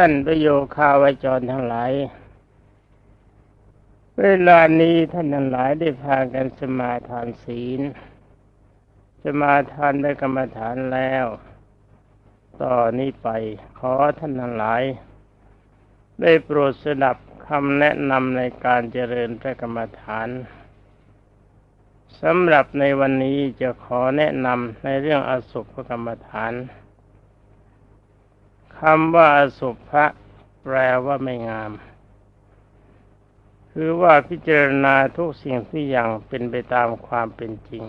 ท่านประโยคาวจรทั้งหลาย เวลานี้ท่านทั้งหลายได้พากันสมาทานศีล สมาทานได้กรรมฐานแล้ว ต่อนนี้ไปขอท่านทั้งหลาย ได้โปรดสดับคำแนะนำในการเจริญพระกรรมฐานสำหรับในวันนี้จะขอแนะนำในเรื่องอสุภกรรมฐาน คำว่าอสุภะแปลว่าไม่งาม คือว่าพิจารณาทุกสิ่งทุกอย่างเป็นไปตามความเป็นจริง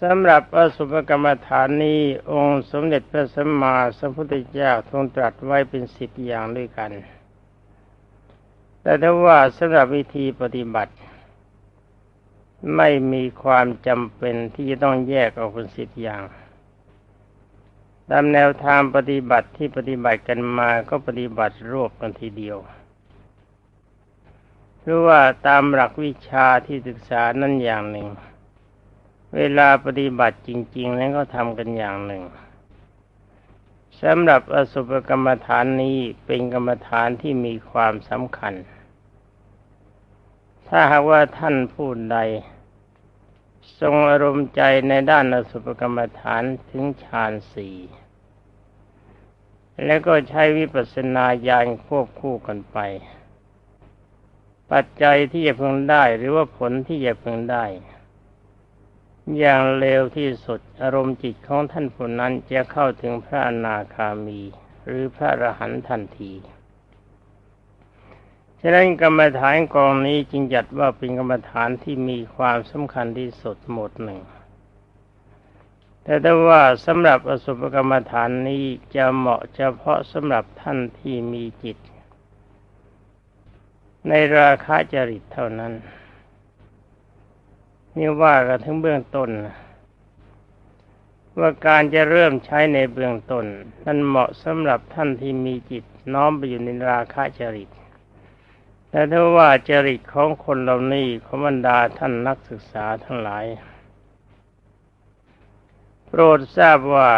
สำหรับอสุภกรรมฐานนี้องค์สมเด็จพระสัมมาสัมพุทธเจ้าทรงตรัสไว้เป็นสิบอย่างด้วยกัน แต่ถ้าว่าสำหรับวิธีปฏิบัติ ไม่มีความจำเป็นที่จะต้องแยกออกเป็นสิบอย่าง ตามแนวทางปฏิบัติที่ปฏิบัติกันมาก็ปฏิบัติรวบกันทีเดียวหรือว่าตามหลักวิชาที่ศึกษานั่นอย่างหนึ่ง เวลาปฏิบัติจริง ๆ นั้นก็ทำกันอย่างหนึ่งสำหรับอสุภกรรมฐานนี้เป็นกรรมฐานที่มีความสำคัญ ถ้าหากว่าท่านผู้ใด ทรงอารมณ์ใจในด้านอสุภกรรมฐานถึงฌานสี่ แล้วก็ใช้วิปัสสนาญาณควบคู่กันไป ปัจจัยที่จะพึงได้หรือว่าผลที่จะพึงได้ อย่างเร็วที่สุดอารมณ์จิตของท่านผู้นั้นจะเข้าถึงพระอนาคามี หรือพระอรหันต์ทันทีฉะนั้นกรรมฐานกองนี้จึงจัดว่าเป็นกรรมฐานที่มีความสำคัญที่สุดหมดหนึ่ง แต่ถ้าว่าสำหรับอสุภกรรมฐานนี้จะเหมาะเฉพาะสำหรับท่านที่มีจิต ในราคะจริตเท่านั้น นี่ว่ากันถึงเบื้องต้น ว่าการจะเริ่มใช้ในเบื้องต้นนั้นเหมาะสำหรับท่านที่มีจิตน้อมไปอยู่ในราคะจริตแต่ถ้าว่าจริตของคนเหล่านี้ของบรรดาท่านนักศึกษาทั้งหลาย โปรดทราบว่า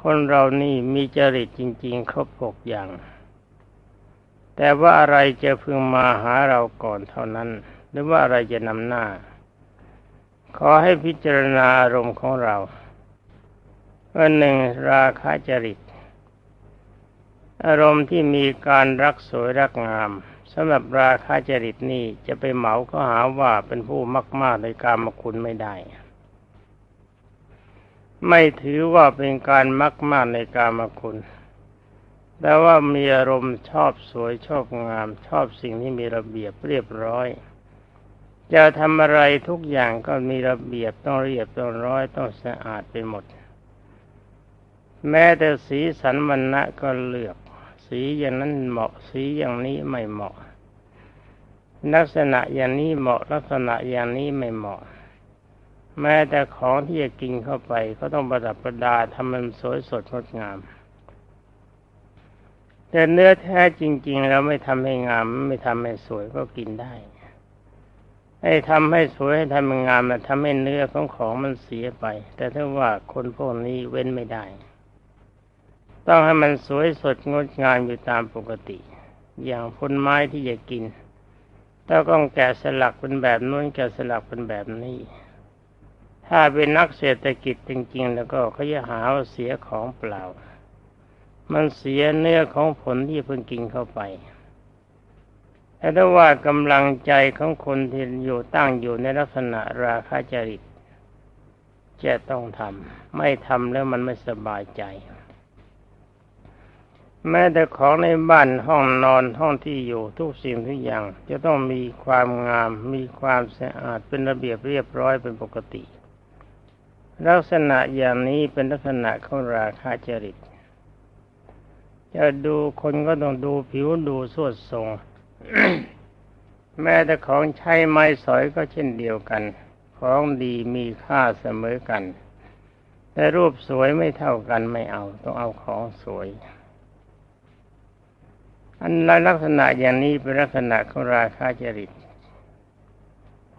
คนเรานี่มีจริตจริง ๆ ครบหกอย่าง แต่ว่าอะไรจะพึงมาหาเราก่อนเท่านั้น หรือว่าอะไรจะนำหน้า ขอให้พิจารณาอารมณ์ของเราว่าหนึ่งราคะจริต อารมณ์ที่มีการรักสวยรักงามสำหรับราคาจริตนี่จะไปเหมาก็หาว่าเป็นผู้มากมากในการมคุณไม่ได้ ไม่ถือว่าเป็นการมักมากในการมาคุณ แต่ว่ามีอารมณ์ชอบสวยชอบงาม ชอบสิ่งที่มีระเบียบเรียบร้อย จะทำอะไรทุกอย่างก็มีระเบียบต้องเรียบต้องร้อยต้องสะอาดไปหมด แม้แต่สีสันวรรณะก็เลือก สีอย่างนั้นเหมาะสีอย่างนี้ไม่เหมาะ ลักษณะอย่างนี้เหมาะลักษณะอย่างนี้ไม่เหมาะ แม้แต่ของที่จะกินเข้าไป ก็ต้องประดับประดาทำมันสวยสดงดงาม แต่เนื้อแท้จริงๆเราไม่ทำให้งาม ไม่ทำให้สวยก็กินได้ ให้ทำให้สวยให้ทำให้งามมันทำให้เนื้อของของมันเสียไป แต่ถ้าว่าคนพวกนี้เว้นไม่ได้ ต้องให้มันสวยสดงดงามอยู่ตามปกติ อย่างผลไม้ที่จะกินต้องแกะสลักเป็นแบบนู้นแกะสลักเป็นแบบนี้ ถ้าเป็นนักเศรษฐกิจจริง ๆ แล้วก็เขาจะหาว่าเสียของเปล่า มันเสียเนื้อของผลที่เพิ่งกินเข้าไปแต่ถ้าว่ากำลังใจของคนที่อยู่ตั้งอยู่ในลักษณะราคาจริตจะต้องทำไม่ทำแล้วมันไม่สบายใจ แม้แต่ของในบ้านห้องนอนห้องที่อยู่ทุกสิ่งทุกอย่าง จะต้องมีความงามมีความสะอาดเป็นระเบียบเรียบร้อยเป็นปกติ ลักษณะอย่างนี้เป็นลักษณะของราคาจริต จะดูคนก็ต้องดูผิวดูสวดทรง แม้แต่ของใช้ไม้สอยก็เช่นเดียวกัน ของดีมีค่าเสมอกัน แต่รูปสวยไม่เท่ากันไม่เอา ต้องเอาของสวย อันลักษณะอย่างนี้เป็นลักษณะของราคาจริต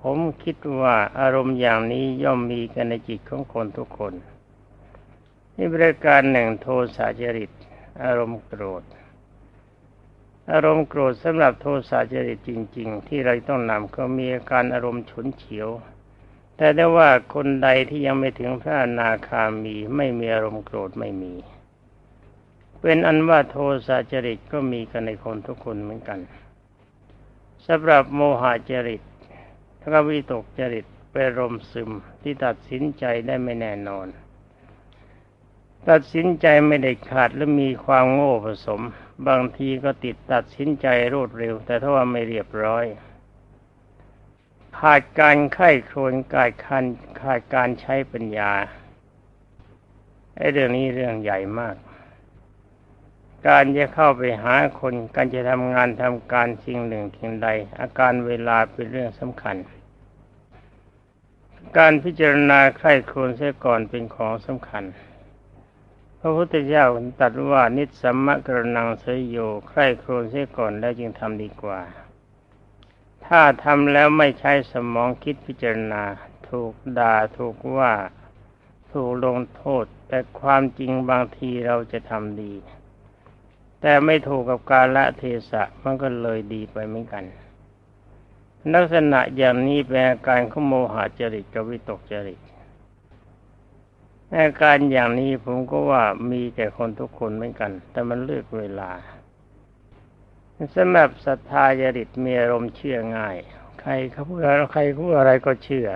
ผมคิดว่าอารมณ์อย่างนี้ย่อมมีกันในจิตของคนทุกคน นี่บริการหนึ่งโทสะจริต อารมณ์โกรธ อารมณ์โกรธสำหรับโทสะจริตจริง ๆ ที่เราต้องนำก็มีอาการอารมณ์ฉุนเฉียว แต่ได้ว่าคนใดที่ยังไม่ถึงพระนาคามีไม่มีอารมณ์โกรธไม่มี เป็นอันว่าโทสะจริตก็มีกันในคนทุกคนเหมือนกันสำหรับโมหะจริต ถ้าวิตกจริตเป็นลมซึมที่ตัดสินใจได้ไม่แน่นอน ตัดสินใจไม่ได้ขาดและมีความโง่ผสม บางทีก็ติดตัดสินใจรวดเร็ว แต่ถ้าว่าไม่เรียบร้อย ขาดการไข้ครวนกายคันขาดการใช้ปัญญาไอ้เรื่องนี้เรื่องใหญ่มาก การจะเข้าไปหาคน การจะทำงานทำการสิ่งหนึ่งสิ่งใด อาการเวลาเป็นเรื่องสำคัญ การพิจารณาใคร่ครวญเสียก่อนเป็นของสำคัญ พระพุทธเจ้าตรัสว่านิสสัมมะกรนังเสยโยใคร่ครวญเสียก่อนแล้วจึงทำดีกว่า ถ้าทำแล้วไม่ใช้สมองคิดพิจารณา ถูกด่าถูกว่า ถูกลงโทษ แต่ความจริงบางทีเราจะทำดี แต่ไม่ถูกกับกาละเทศะมันก็เลยดีไปเหมือนกัน ลักษณะอย่างนี้เป็นอาการขโมหะจริตกับวิตกจริตอาการอย่างนี้ผมก็ว่ามีแก่คนทุกคนเหมือนกัน แต่มันเลือกเวลาสำหรับศรัทธาจริตมีอารมณ์เชื่อง่าย ใครเขาพูดอะไรใครพูดอะไรก็เชื่อ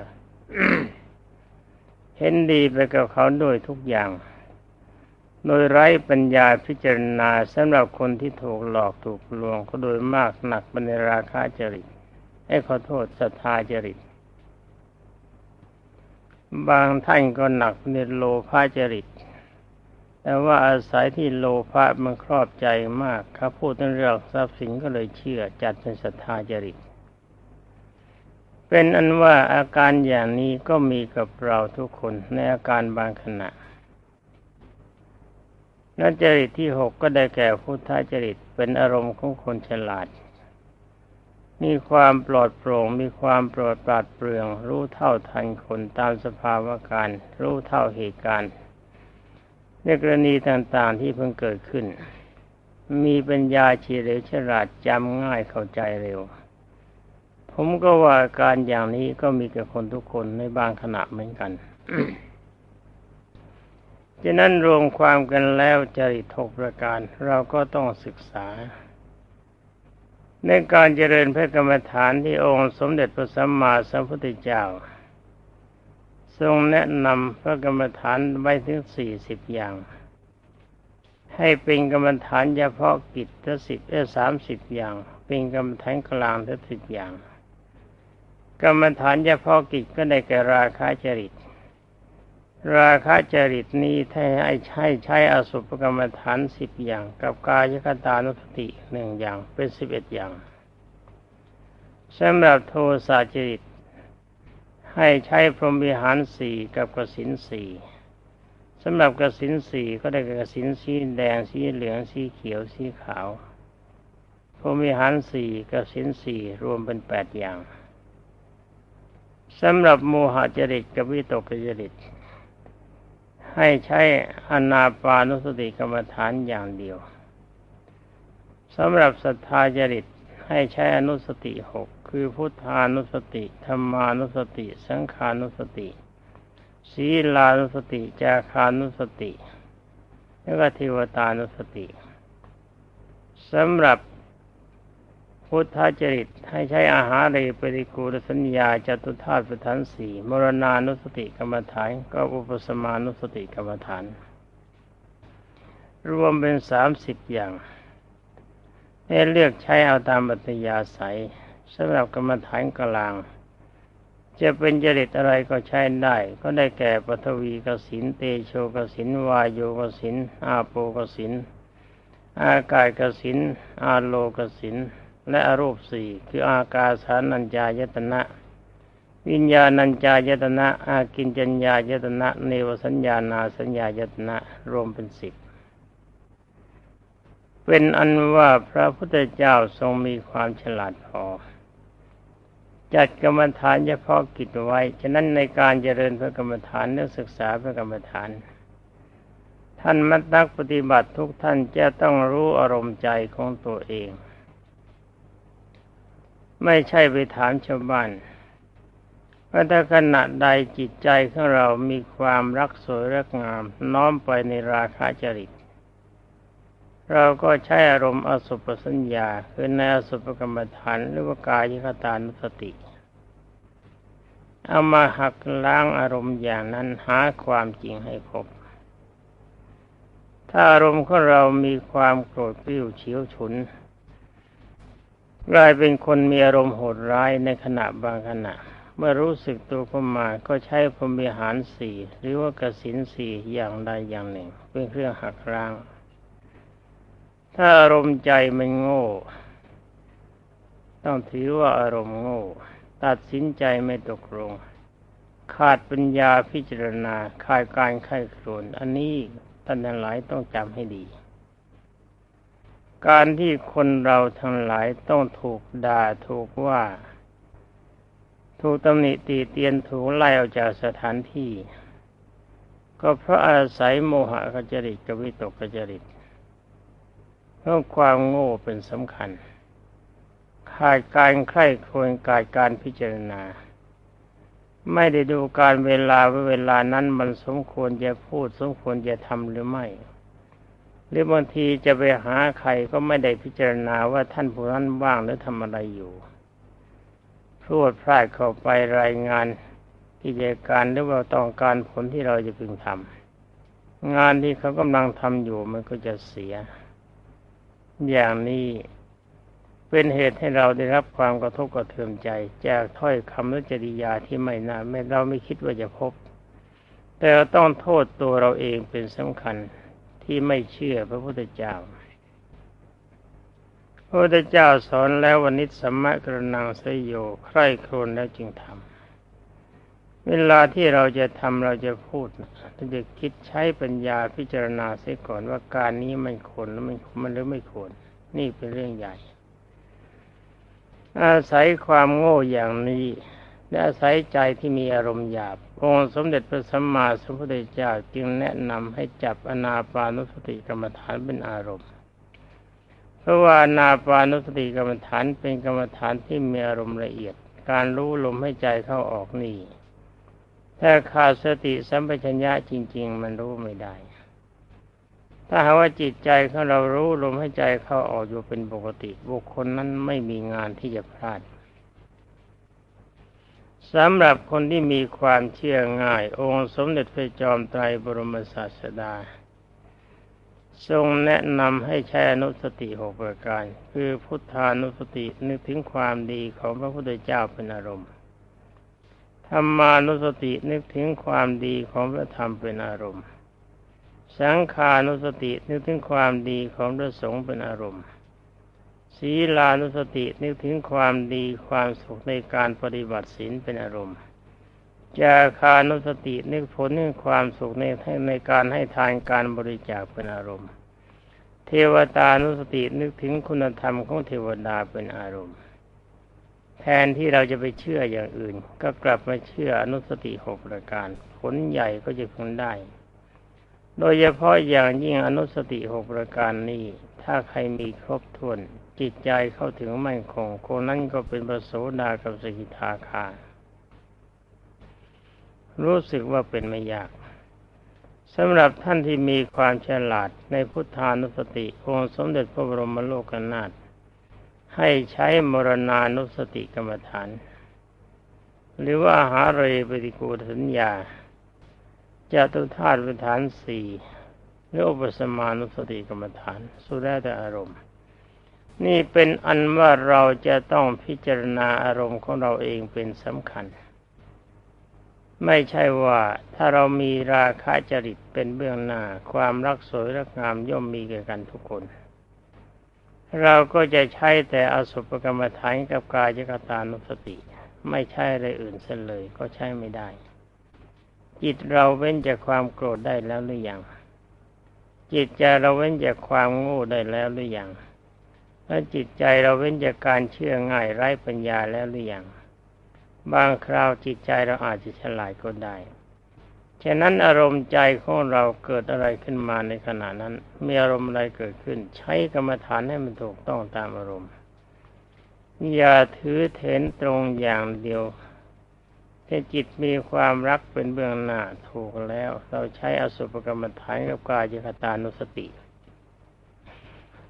เห็นดีไปกับเขาโดยทุกอย่าง โดยไร้ปัญญาพิจารณาสำหรับคนที่ถูกหลอกถูกลวงก็โดยมากหนักเป็นราคาจริต ให้ขอโทษศรัทธาจริต บางท่านก็หนักในโลภะจริต แต่ว่าอาศัยที่โลภะมันครอบใจมากเขาพูดเรื่องทรัพย์สินก็เลยเชื่อจัดเป็นศรัทธาจริต เป็นอันว่าอาการอย่างนี้ก็มีกับเราทุกคนในอาการบางขณะนัจริตที่หกก็ได้แก่พุทธจริตเป็นอารมณ์ของคนฉลาด มีความปลอดโปร่ง มีความโปรดปราดเปรื่อง รู้เท่าทันคนตามสภาวะการ รู้เท่าเหตุการณ์ในกรณีต่างๆที่เพิ่งเกิดขึ้น มีปัญญาเฉลียวฉลาดจำง่ายเข้าใจเร็ว ผมก็ว่าการอย่างนี้ก็มีกับคนทุกคนในบางขณะเหมือนกันฉะนั้นรวมความกันแล้วจริตหกประการ เราก็ต้องศึกษา ในการเจริญพระกรรมฐานที่องค์สมเด็จพระสัมมาสัมพุทธเจ้า ทรงแนะนำพระกรรมฐานไว้ถึงสี่สิบอย่าง ให้เป็นกรรมฐานเฉพาะกิจทั้งสิบเอสามสิบอย่าง เป็นกรรมฐานกลางทั้งสิบอย่าง กรรมฐานเฉพาะกิจก็ได้แก่ราคะจริต ราคะจริตนี้ถ้าให้ใช้ใช้อสุภกรรมฐานสิบอย่าง กับกายคตานุสติหนึ่งอย่างเป็นสิบเอ็ดอย่างสำหรับโทสะจริต ให้ใช้พรหมิหารสี่กับกสินสี่สำหรับกสินสี่ก็ได้กสินสีแดงสีเหลืองสีเขียวสีขาวพรหมิหารสี่กสินสี่รวมเป็นแปดอย่างสำหรับโมหจริตกับวิตกจริต ให้ใช้อนาปานุสติกรรมฐานอย่างเดียวสำหรับศรัทธาจริตให้ใช้อนุสติหกคือพุทธานุสติธรรมานุสติ สังขานุสติศีลานุสติจาคานุสติ และก็เทวตานุสติสำหรับ พุทธจริตให้ใช้อาหารเรปริกูลสัญญาจตุธาตุฐานสี่มรณานุสติกรรมฐานก็อุปสมานุสติกรรมฐาน รวมเป็นสามสิบอย่างให้เลือกใช้เอาตามปัตยาศัยสำหรับกรรมฐานกลาง จะเป็นจริตอะไรก็ใช้ได้ ก็ได้แก่ปฐวีกสินเตโชกสินวายโยกสินอาโปกสินอากาศกสินอาโลกสิน และอรูปสี่คืออากาสานัญญายตนะ วิญญาณัญญายตนะ อากินจัญญายตนะ เนวสัญญานาสัญญายตนะรวมเป็นสิบเป็นอันว่าพระพุทธเจ้าทรงมีความฉลาดพอ จัดกรรมฐานเฉพาะกิจไว้ ฉะนั้นในการเจริญพระกรรมฐานเนื้อศึกษาพระกรรมฐาน ท่านมันักปฏิบัติทุกท่านจะต้องรู้อารมณ์ใจของตัวเอง ไม่ใช่ไปถามชาวบ้านว่าถ้าขณะใดจิตใจของเรามีความรักสวยรักงาม น้อมไปในราคะจริต เราก็ใช้อารมณ์อสุปสัญญา คือในอสุปกรรมฐานหรือว่ากายคตานุสติ เอามาหักล้างอารมณ์อย่างนั้นหาความจริงให้พบ ถ้าอารมณ์ของเรามีความโกรธกริ้วเฉียวฉุน กลายเป็นคนมีอารมณ์โหดร้ายในขณะบางขณะ เมื่อรู้สึกตัวขึ้นมาก็ใช้พรมิหารสี่หรือว่ากสินสี่อย่างใดอย่างหนึ่ง เป็นเครื่องหักล้าง ถ้าอารมณ์ใจมันโง่ ต้องถือว่าอารมณ์โง่ ตัดสินใจไม่ตกลง ขาดปัญญาพิจารณาขาดการไข้ครวนอันนี้ท่านทั้งหลายต้องจำให้ดี การที่คนเราทั้งหลายต้องถูกด่าถูกว่า ถูกตำหนิตีเตียนถูกไล่ออกจากสถานที่ ก็เพราะอาศัยโมหะกจริตกับวิตกกจริตเพราะความโง่เป็นสำคัญขาดการใคร่ครวญกายการพิจารณา ไม่ได้ดูการเวลาว่าเวลานั้นมันสมควรจะพูดสมควรจะทำหรือไม่ หรือบางทีจะไปหาใครก็ไม่ได้พิจารณาว่าท่านผู้นั้นว่างหรือทำอะไรอยู่พูดพลาดเข้าไปรายงานกิจการหรือว่าต้องการผลที่เราจะพึงทำงานที่เขากำลังทำอยู่มันก็จะเสีย อย่างนี้เป็นเหตุให้เราได้รับความกระทบกระเทือนใจ จากถ้อยคำและจริยาที่ไม่น่าไม่เราไม่คิดว่าจะพบ แต่เราต้องโทษตัวเราเองเป็นสำคัญ ที่ไม่เชื่อพระพุทธเจ้า พระพุทธเจ้าสอนแล้ววันนิสัมมะกรนังสยโยใคร่ครวญแล้วจึงทำเวลาที่เราจะทำเราจะพูดเราจะคิดใช้ปัญญาพิจารณาเสียก่อนว่าการนี้มันควรหรือไม่มันหรือไม่ควรนี่เป็นเรื่องใหญ่ อาศัยความโง่อย่างนี้และอาศัยใจที่มีอารมณ์หยาบ องค์สมเด็จพระสัมมาสัมพุทธเจ้าจึงแนะนำให้จับอนาปานุสติกรรมฐานเป็นอารมณ์ เพราะว่านาปานุสติกรรมฐานเป็นกรรมฐานที่มีอารมณ์ละเอียด การรู้ลมให้ใจเข้าออกนี่ถ้าขาดสติสัมปชัญญะจริง ๆ มันรู้ไม่ได้ ถ้าหากว่าจิตใจของเรารู้ลมให้ใจเข้าออกอยู่เป็นปกติ บุคคลนั้นไม่มีงานที่จะพลาด สำหรับคนที่มีความเชื่อง่าย องค์สมเด็จพระจอมไตรบรมศาสดา ทรงแนะนำให้ใช้อนุสติหกประการ คือพุทธานุสตินึกถึงความดีของพระพุทธเจ้าเป็นอารมณ์ธรรมานุสตินึกถึงความดีของพระธรรมเป็นอารมณ์ สังขานุสตินึกถึงความดีของพระสงฆ์เป็นอารมณ์ ศีลานุสตินึกถึงความดีความสุขในการปฏิบัติศีลเป็นอารมณ์จาคานุสตินึกผลนึกความสุขในในการให้ทานการบริจาคเป็นอารมณ์ เทวตานุสตินึกถึงคุณธรรมของเทวดาเป็นอารมณ์ แทนที่เราจะไปเชื่ออย่างอื่น ก็กลับมาเชื่ออนุสติหกประการ ผลใหญ่ก็จะพึงได้ โดยเฉพาะอย่างยิ่งอนุสติหกประการนี้ ถ้าใครมีครบถ้วน จิตใจเข้าถึงมั่นคงคนนั้นก็เป็นประโสดากับสกิทาคา รู้สึกว่าเป็นไม่ยากสำหรับท่านที่มีความฉลาดในพุทธานุสติองค์สมเด็จพระบรมโลกนาถให้ใช้มรณานุสติกรรมฐาน หรือว่าหาเรปฏิกูสัญญาจตุธาตุวิฐานสี่หรืออุปสมานุสติกรรมฐาน สุดแแต่อารมณ์ นี่เป็นอันว่าเราจะต้องพิจารณาอารมณ์ของเราเองเป็นสำคัญ ไม่ใช่ว่าถ้าเรามีราคะจริตเป็นเบื้องหน้า ความรักสวยรักงามย่อมมีแก่กันทุกคน เราก็จะใช้แต่อสุภกรรมฐานกับกายกตานุสติ ไม่ใช่อะไรอื่นเสียเลยก็ใช้ไม่ได้ จิตเราเว้นจากความโกรธได้แล้วหรือยังจิตใจเราเว้นจากความโง่ได้แล้วหรือยัง และจิตใจเราเว้นจากการเชื่อง่ายไร้ปัญญาแล้วหรือยังบางคราวจิตใจเราอาจจะฉลาดก็ได้ ฉะนั้นอารมณ์ใจของเราเกิดอะไรขึ้นมาในขณะนั้น มีอารมณ์อะไรเกิดขึ้น ใช้กรรมฐานให้มันถูกต้องตามอารมณ์ อย่าถือเถนตรงอย่างเดียวถ้าจิตมีความรักเป็นเบื้องหน้าถูกแล้ว เราใช้อสุภกรรมฐานกับกายคตานุสติ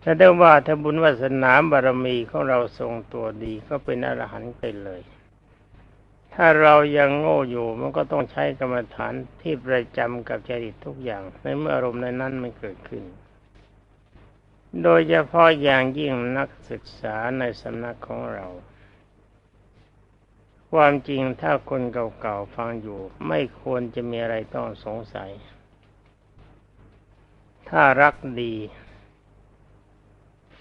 ถ้าได้ว่าถ้าบุญวาสนาบารมีของเราทรงตัวดีก็เป็นอรหันต์ไปเลย ถ้าเรายังโง่อยู่มันก็ต้องใช้กรรมฐานที่ประจำกับจริตทุกอย่าง ในเมื่ออารมณ์ในนั้นมันเกิดขึ้น โดยเฉพาะอย่างยิ่งนักศึกษาในสำนักของเรา ความจริงถ้าคนเก่าๆฟังอยู่ ไม่ควรจะมีอะไรต้องสงสัย ถ้ารักดี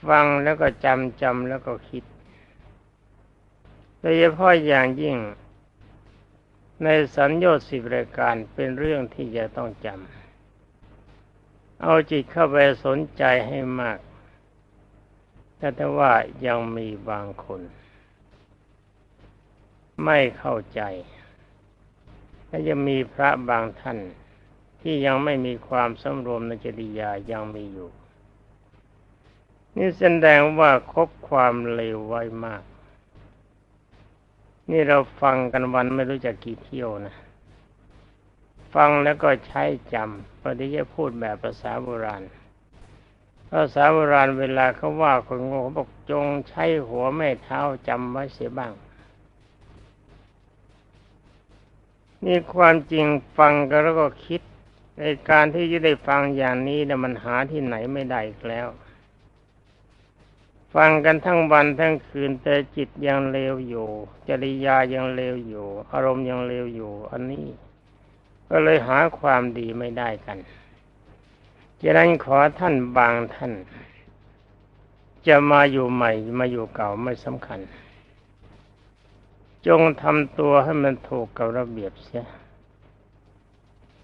ฟังแล้วก็จำจำแล้วก็คิดโดยเฉพาะอย่างยิ่ง ในสัญญาสิบรายการเป็นเรื่องที่จะต้องจำเอาจิตเข้าไปสนใจให้มาก แต่ถ้าว่ายังมีบางคน ไม่เข้าใจและยังมีพระบางท่านที่ยังไม่มีความสำรวมในจริยายังมีอยู่ นี่แสดงว่าคบความเลวไว้มาก นี่เราฟังกันวันไม่รู้จักกี่เที่ยวนะ ฟังแล้วก็ใช้จำพอที่จะพูดแบบภาษาโบราณ ภาษาโบราณเวลาเขาว่าคนโง่เขาบอกจงใช้หัวแม่เท้าจำไว้เสียบ้างนี่ความจริงฟังกันแล้วก็คิดในการที่จะได้ฟังอย่างนี้เนี่ยมันหาที่ไหนไม่ได้อีกแล้ว ฟังกันทั้งวันทั้งคืนแต่จิตยังเลวอยู่ จริยายังเลวอยู่ อารมณ์ยังเลวอยู่ อันนี้ ก็เลยหาความดีไม่ได้กันฉะนั้นขอท่านบางท่าน จะมาอยู่ใหม่มาอยู่เก่าไม่สำคัญ จงทำตัวให้มันถูกกับระเบียบเสีย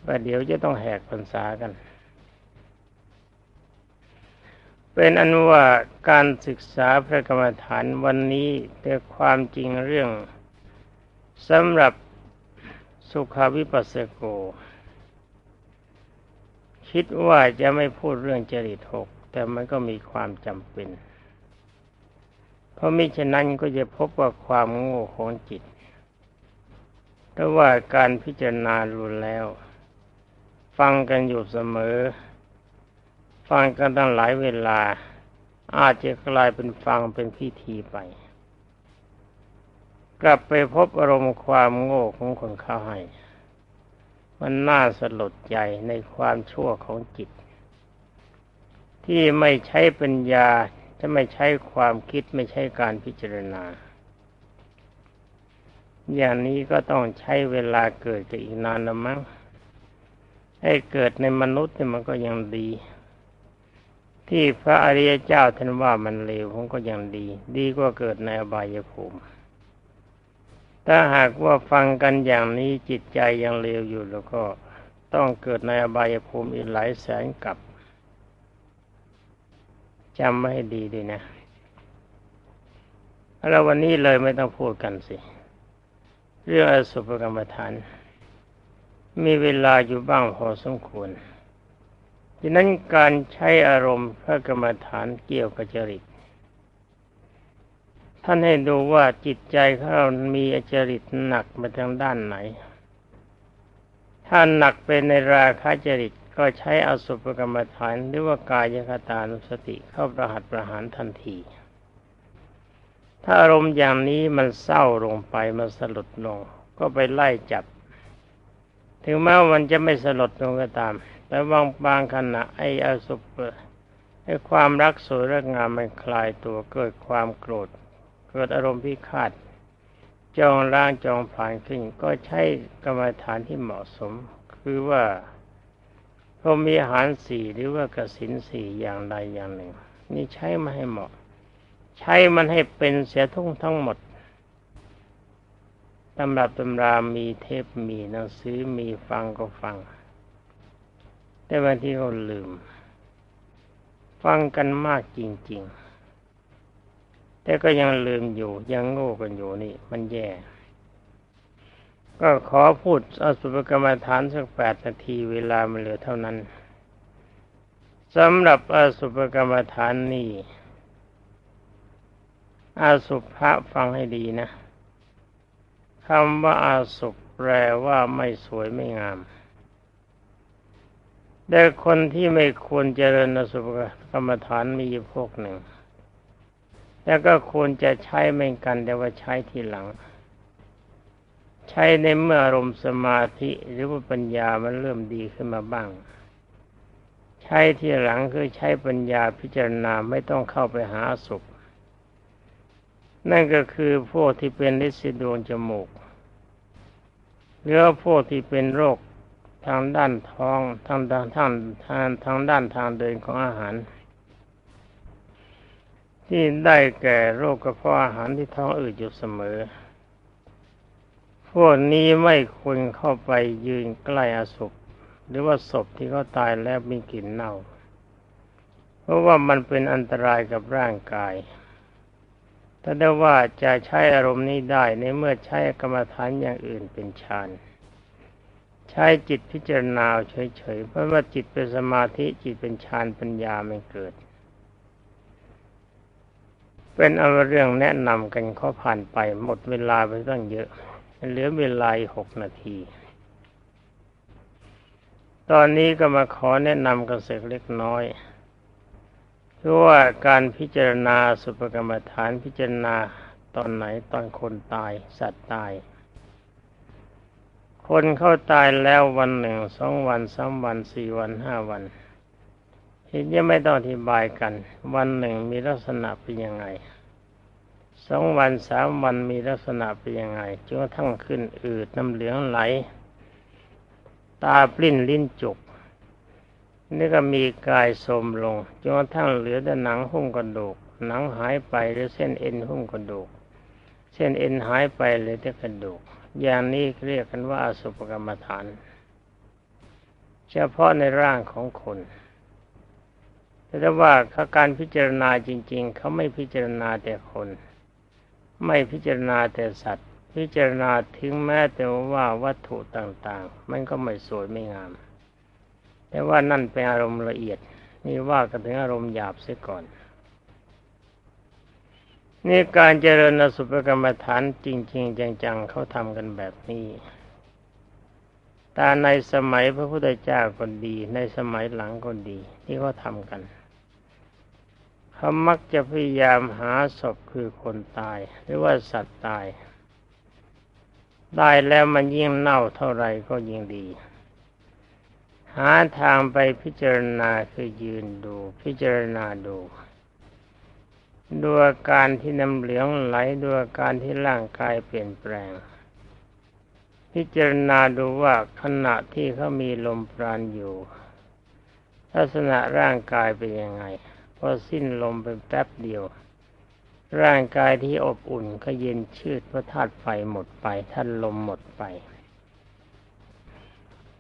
ว่าเดี๋ยวจะต้องแหกพรรษากัน เป็นอันว่าการศึกษาพระกรรมฐานวันนี้แต่ความจริงเรื่องสำหรับสุขาวิปัสสโก คิดว่าจะไม่พูดเรื่องจริตหกแต่มันก็มีความจำเป็น เพราะมิฉะนั้นก็จะพบว่าความโง่ของจิตเพราะว่าการพิจารณารุนแล้ว ฟังกันอยู่เสมอ ฟังกันตั้งหลายเวลา อาจจะกลายเป็นฟังเป็นพิธีไป กลับไปพบอารมณ์ความโง่ของคนเข้าให้ มันน่าสลดใจในความชั่วของจิต ที่ไม่ใช้ปัญญาจะไม่ใช้ความคิดไม่ใช่การพิจารณา อย่างนี้ก็ต้องใช้เวลาเกิดกัอีกนานนะมั้งให้เกิดในมนุษย์เนี่ยมันก็ยังดี ที่พระอริยเจ้าท่านว่ามันเลวผมก็ยังดี ดีกว่าเกิดในอบายภูมิ ถ้าหากว่าฟังกันอย่างนี้จิตใจยังเลวอยู่แล้วก็ต้องเกิดในอบายภูมิอีกหลายแสนกับจำไม่ให้ดีดีนะแล้ววันนี้เลยไม่ต้องพูดกันสิ เรื่องอสุภกรรมฐาน มีเวลาอยู่บ้างพอสมควร ดังนั้นการใช้อารมณ์พระกรรมฐานเกี่ยวกับจริต ท่านให้ดูว่าจิตใจของเรามีอจริตหนักมาทางด้านไหน ถ้าหนักเป็นในราคะจริตก็ใช้อสุภกรรมฐานหรือว่ากายคตานุสติเข้าประหัตประหารทันที ถ้าอารมณ์อย่างนี้มันเศร้าลงไปมันสลดลง ก็ไปไล่จับ ถึงแม้วันจะไม่สลดลงก็ตาม แต่บางบางขณะไอ้อสุปไอ้ความรักสวยรักงามมันคลายตัวเกิดความโกรธ เกิดอารมณ์พิฆาตจองร่างจองผ่านขึ้นก็ใช้กรรมฐานที่เหมาะสม คือว่าพอมีอาหารสี่หรือว่ากสินสี่อย่างใดอย่างหนึ่ง นี่ใช้มาให้เหมาะ ใช้มันให้เป็นเสียทุ่งทั้งหมด ตำรับตำรามีเทปมีหนังสือมีฟังก็ฟัง แต่บางทีก็ลืม ฟังกันมากจริง ๆ แต่ก็ยังลืมอยู่ยังโง่กันอยู่นี่ มันแย่ ก็ขอพูดอสุภกรรมฐานสักแปดนาทีเวลามันเหลือเท่านั้นสำหรับอสุภกรรมฐานนี่อาสุภะฟังให้ดีนะ คำว่าอาสุแปลว่าไม่สวยไม่งาม แต่คนที่ไม่ควรเจริญอสุภกรรมฐานมีพวกหนึ่ง แล้วก็ควรจะใช้เหมือนกัน แต่ว่าใช้ทีหลัง ใช้ในเมื่ออารมณ์สมาธิหรือว่าปัญญามันเริ่มดีขึ้นมาบ้าง ใช้ทีหลังคือใช้ปัญญาพิจารณาไม่ต้องเข้าไปหาสุข นั่นก็คือพวกที่เป็นลิสิดวงจมูกหรือพวกที่เป็นโรคทางด้านท้องทางด้านทางทางทางด้านทางเดินของอาหาร ที่ได้แก่โรคกระเพาะอาหารที่ท้องอืดอยู่เสมอ พวกนี้ไม่ควรเข้าไปยืนใกล้อาศพหรือว่าศพที่เขาตายแล้วมีกลิ่นเน่า เพราะว่ามันเป็นอันตรายกับร่างกาย ถ้าได้ว่าจะใช้อารมณ์นี้ได้ในเมื่อใช้กรรมฐานอย่างอื่นเป็นฌานใช้จิตพิจารณาเฉยๆเพราะว่าจิตเป็นสมาธิจิตเป็นฌานปัญญาไม่เกิด เป็นเอาเรื่องแนะนำกันเขาผ่านไปหมดเวลาไปตั้งเยอะเหลือเวลาหกนาที ตอนนี้ก็มาขอแนะนำกันเสกเล็กน้อย คือว่าการพิจารณาสุภกรรมฐานพิจารณาตอนไหนตอนคนตายสัตว์ตาย คนเข้าตายแล้ววันหนึ่งสองวันสามวันสี่วันห้าวันทีนี้ไม่ต้องอธิบายกัน วันหนึ่งมีลักษณะเป็นยังไงสองวันสามวันมีลักษณะเป็นยังไงจนกระทั่งขึ้นอืดน้ำเหลืองไหล ตาปลิ้นลิ้นจุก นี่ก็มีกายสมลงจนกระทั่งเหลือแต่หนังหุ้มกระดูก หนังหายไปหรือเส้นเอ็นหุ้มกระดูก เส้นเอ็นหายไปเหลือแต่กระดูก อย่างนี้เรียกกันว่าอสุภกรรมฐาน เฉพาะในร่างของคนแต่ว่าการพิจารณาจริง ๆ เขาไม่พิจารณาแต่คน ไม่พิจารณาแต่สัตว์ พิจารณาถึงแม้แต่ว่าวัตถุต่างๆ มันก็ไม่สวยไม่งาม แต่ว่านั่นเป็นอารมณ์ละเอียด นี่ว่ากันถึงอารมณ์หยาบเสียก่อน นี่การเจริญอสุภกรรมฐานจริง ๆ จังๆเขาทำกันแบบนี้แต่ในสมัยพระพุทธเจ้าก็ดี ในสมัยหลังก็ดี ที่เขาทำกันเขามักจะพยายามหาศพคือคนตาย หรือว่าสัตว์ตาย ได้แล้วมันยิ่งเน่าเท่าไรก็ยิ่งดี หาทางไปพิจารณาคือยืนดู พิจารณาดูดูอาการที่น้ำเหลืองไหลดูอาการที่ร่างกายเปลี่ยนแปลง พิจารณาดูว่าขณะที่เขามีลมปราณอยู่ ลักษณะร่างกายเป็นยังไงพอสิ้นลมไปแป๊บเดียว ร่างกายที่อบอุ่นก็เย็นชืดเพราะธาตุไฟหมดไปธาตุลมหมดไป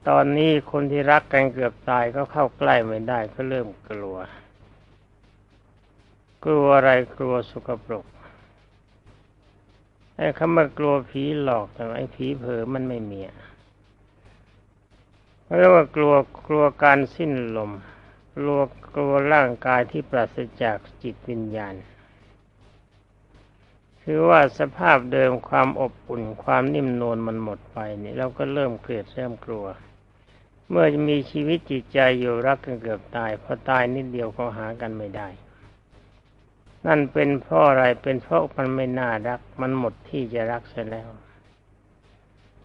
ตอนนี้คนที่รักกันเกือบตายก็เข้าใกล้ไม่ได้ก็เริ่มกลัว กลัวอะไรกลัวสุกปรกไอ้คำว่ากลัวผีหลอกแต่ไอ้ผีเผลอมันไม่มีเพราะว่ากลัวกลัวการสิ้นลมกลัวกลัวร่างกายที่ปราศจากจิตวิญญาณ คือว่าสภาพเดิมความอบอุ่นความนิ่มนวลมันหมดไปนี่เราก็เริ่มเกลียดเริ่มกลัว เมื่อมีชีวิตจิตใจอยู่รักกันเกือบตายพอตายนิดเดียวก็หากันไม่ได้ นั่นเป็นเพราะอะไรเป็นเพราะมันไม่น่ารัก มันหมดที่จะรักเสียแล้ว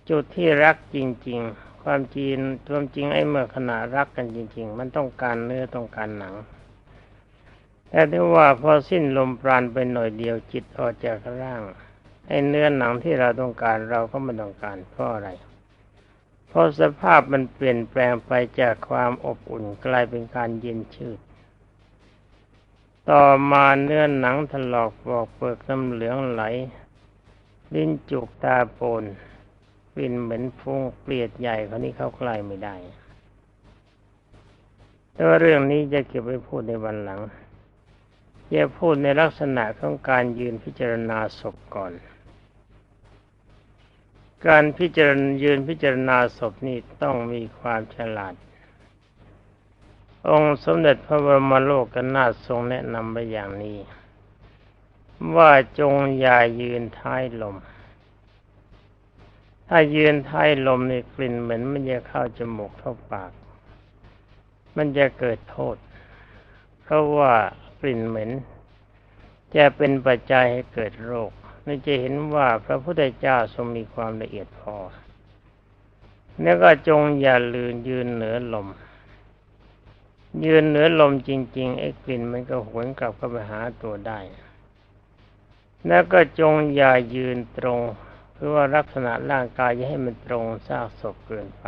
จุดที่รักจริง ๆ ความจริงความจริงไอ้เมื่อขณะรักกันจริง ๆ มันต้องการเนื้อต้องการหนังแต่ที่ว่าพอสิ้นลมปราณไปหน่อยเดียวจิตออกจากร่างไอ้เนื้อหนังที่เราต้องการเราก็ไม่ต้องการเพราะอะไร เพราะสภาพมันเปลี่ยนแปลงไปจากความอบอุ่นกลายเป็นการเย็นชืด ต่อมาเนื้อหนังถลอกบอกเปิกน้ำเหลืองไหล ลิ้นจุกตาโปนกลิ่นเหม็นฟุ้งเปลียดใหญ่คนนี้เข้าใกล้ไม่ได้ แต่ว่าเรื่องนี้จะเก็บไว้พูดในวันหลังจะพูดในลักษณะของการยืนพิจารณาศพก่อน การพิจารณายืนพิจารณาศพนี่ต้องมีความฉลาด องค์สมเด็จพระบรมโลกนาถทรงแนะนำไว้อย่างนี้ ว่าจงอย่ายืนท้ายลม ถ้ายืนท้ายลมนี่กลิ่นเหม็นมันจะเข้าจมูกเข้าปาก มันจะเกิดโทษ เพราะว่ากลิ่นเหม็นจะเป็นปัจจัยให้เกิดโรค นี่จะเห็นว่าพระพุทธเจ้าทรงมีความละเอียดพอ แล้วก็จงอย่าลืนยืนเหนือลม ยืนเหนือลมจริง ๆ ไอ้กลิ่นมันก็หวนกลับเข้าไปหาตัวได้ แล้วก็จงอย่ายืนตรงเพื่อว่าลักษณะร่างกายอย่าให้มันตรงซากศพเกินไป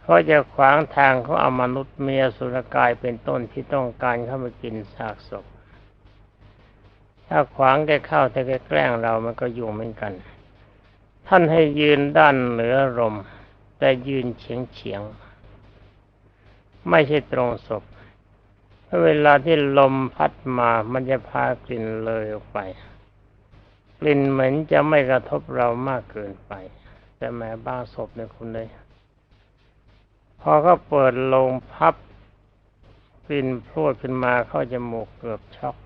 เพราะจะขวางทางเขาเอามนุษย์เมียสุรกายเป็นต้นที่ต้องการเข้ามากินซากศพ ถ้าขวางแกเข้าแต่แกแกล้งเรามันก็ยุ่งเหมือนกัน ท่านให้ยืนด้านเหนือลมแต่ยืนเฉียงเฉียงๆไม่ใช่ตรงศพเพราะเวลาที่ลมพัดมามันจะพากลิ่นเลยออกไป กลิ่นเหม็นจะไม่กระทบเรามากเกินไป แต่แม้บ้าศพเนี่ยคุณเลยพอเขาเปิดลงพับกลิ่นพรดขึ้นมาเข้าจมูกเกือบช็อก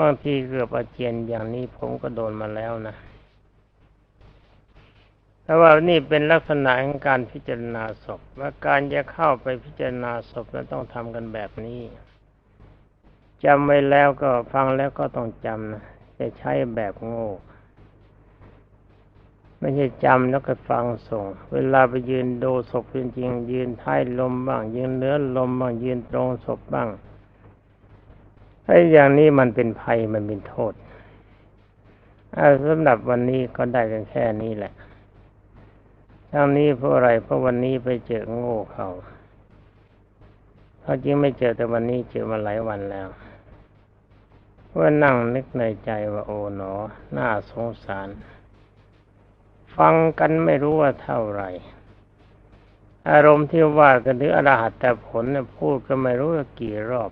บางทีเกือบอาเจียนอย่างนี้ผมก็โดนมาแล้วนะแต่ว่านี่เป็นลักษณะของการพิจารณาศพว่าการจะเข้าไปพิจารณาศพนั้นต้องทำกันแบบนี้จำไว้แล้วก็ฟังแล้วก็ต้องจำนะจะใช้แบบโง่ไม่ใช่จำแล้วก็ฟังส่ง เวลาไปยืนดูศพจริงๆยืนท้ายลมบ้างยืนเนื้อลมบ้างยืนตรงศพบ้าง ไอ้อย่างนี้มันเป็นภัยมันเป็นโทษอาสำหรับวันนี้ก็ได้กันแค่นี้แหละ ทั้งนี้เพราะอะไรเพราะวันนี้ไปเจอโง่เขาเขาจริงไม่เจอแต่วันนี้เจอมาหลายวันแล้วว่านั่งนึกในใจว่าโอ๋หนอ น่าสงสาร ฟังกันไม่รู้ว่าเท่าไหร่ อารมณ์ที่ว่ากันถึงอรหัตแต่ผลเนี่ยพูดก็ไม่รู้ว่ากี่รอบ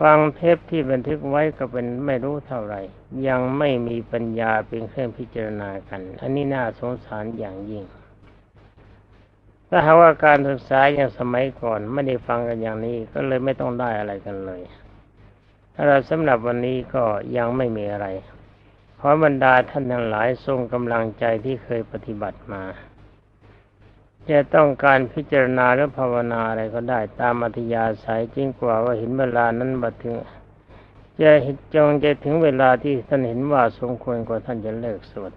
ฟังเทปที่บันทึกไว้ก็เป็นไม่รู้เท่าไหร่ ยังไม่มีปัญญาเป็นเครื่องพิจารณากัน อันนี้น่าสงสารอย่างยิ่ง ถ้าหากว่าการศึกษาอย่างสมัยก่อน ไม่ได้ฟังกันอย่างนี้ก็เลยไม่ต้องได้อะไรกันเลยถ้าเราสำหรับวันนี้ก็ยังไม่มีอะไรขอบรรดาท่านทั้งหลายทรงกำลังใจที่เคยปฏิบัติมา จะต้องการพิจารณาหรือภาวนาอะไรก็ได้ตามอัธยาศัยจริงกว่าว่าเห็นเวลานั้นบัดถึงจะจงจะถึงเวลาที่ท่านเห็นว่าสมควรกว่าท่านจะเลิกสวด